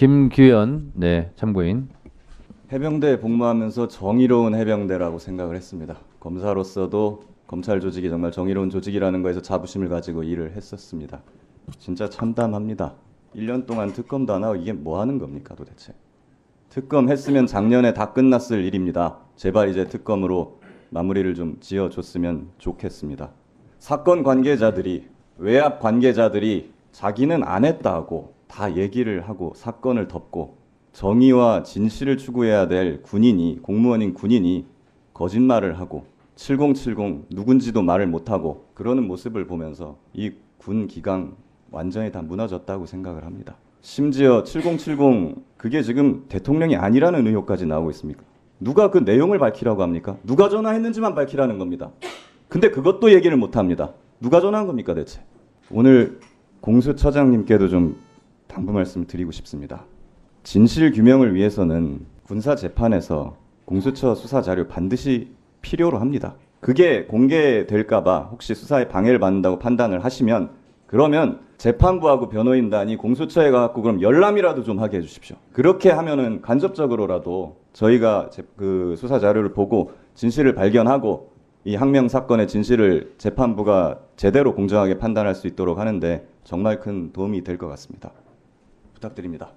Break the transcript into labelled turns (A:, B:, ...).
A: 김규현 네 참고인
B: 해병대에 복무하면서 정의로운 해병대라고 생각을 했습니다. 검사로서도 검찰 조직이 정말 정의로운 조직이라는 거에서 자부심을 가지고 일을 했었습니다. 진짜 참담합니다. 1년 동안 특검도 안 하고 이게 뭐 하는 겁니까 도대체? 특검 했으면 작년에 다 끝났을 일입니다. 제발 이제 특검으로 마무리를 좀 지어줬으면 좋겠습니다. 사건 관계자들이 외압 관계자들이 자기는 안 했다고 다 얘기를 하고 사건을 덮고 정의와 진실을 추구해야 될 군인이 공무원인 군인이 거짓말을 하고 7070 누군지도 말을 못하고 그러는 모습을 보면서 이 군 기강 완전히 다 무너졌다고 생각을 합니다. 심지어 7070 그게 지금 대통령이 아니라는 의혹까지 나오고 있습니까? 누가 그 내용을 밝히라고 합니까? 누가 전화했는지만 밝히라는 겁니다. 근데 그것도 얘기를 못 합니다. 누가 전화한 겁니까 대체? 오늘 공수처장님께도 좀 당부 말씀 드리고 싶습니다. 진실 규명을 위해서는 군사 재판에서 공수처 수사 자료 반드시 필요로 합니다. 그게 공개될까봐 혹시 수사에 방해를 받는다고 판단을 하시면 그러면 재판부하고 변호인단이 공수처에 가갖고 그럼 열람이라도 좀 하게 해주십시오. 그렇게 하면은 간접적으로라도 저희가 제- 그 수사 자료를 보고 진실을 발견하고 이 항명 사건의 진실을 재판부가 제대로 공정하게 판단할 수 있도록 하는데 정말 큰 도움이 될 것 같습니다. 부탁드립니다.